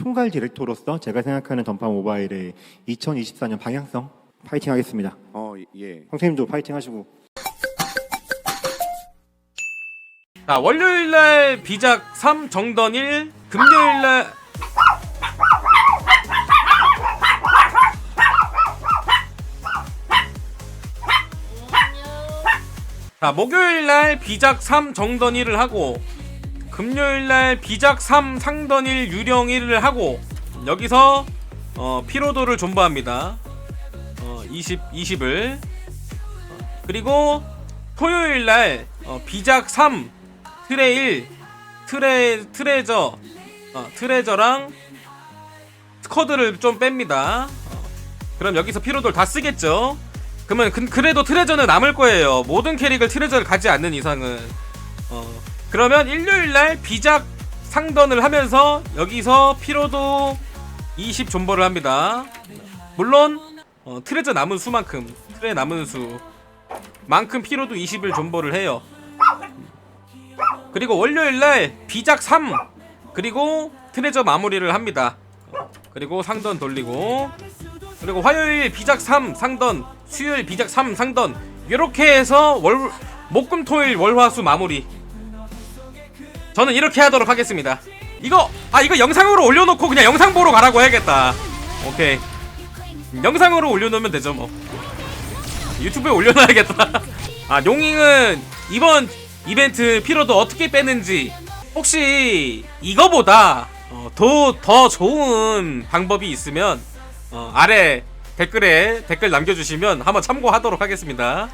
총괄 디렉터로서 제가 생각하는 던파 모바일의 2024년 방향성 파이팅 하겠습니다. 어 예. 선생님도 파이팅 하시고 자, 월요일 날 비작 3 정던 1, 금요일 날 자, 목요일 날 비작 3 정던 1을 하고 금요일날 비작 3 상던 1 유령 1을 하고 여기서 어, 피로도를 존버합니다. 어, 20 20을 그리고 토요일날 어, 비작 3 트레 1 트레 트레저 어, 트레저랑 스쿼드를 좀 뺍니다. 어, 그럼 여기서 피로도를 다 쓰겠죠. 그러면 그, 그래도 트레저는 남을 거예요. 모든 캐릭을 트레저를 가지 않는 이상은 어, 그러면 일요일날 비작 상던을 하면서 여기서 피로도 20 존버를 합니다. 물론 어, 트레저 남은 수만큼 트레 남은 수 만큼 피로도 20을 존버를 해요. 그리고 월요일날 비작 3 그리고 트레저 마무리를 합니다. 그리고 상던 돌리고 그리고 화요일 비작 3 상던 수요일 비작 3 상던 이렇게 해서 월 목금토일 월화수 마무리 저는 이렇게 하도록 하겠습니다. 이거 아 이거 영상으로 올려놓고 그냥 영상 보러 가라고 해야겠다. 오케이. 영상으로 올려놓으면 되죠 뭐. 유튜브에 올려놔야겠다. 아 용잉은 이번 이벤트 피로도 어떻게 빼는지 혹시 이거보다 어, 더, 더 좋은 방법이 있으면 어, 아래 댓글에 댓글 남겨주시면 한번 참고하도록 하겠습니다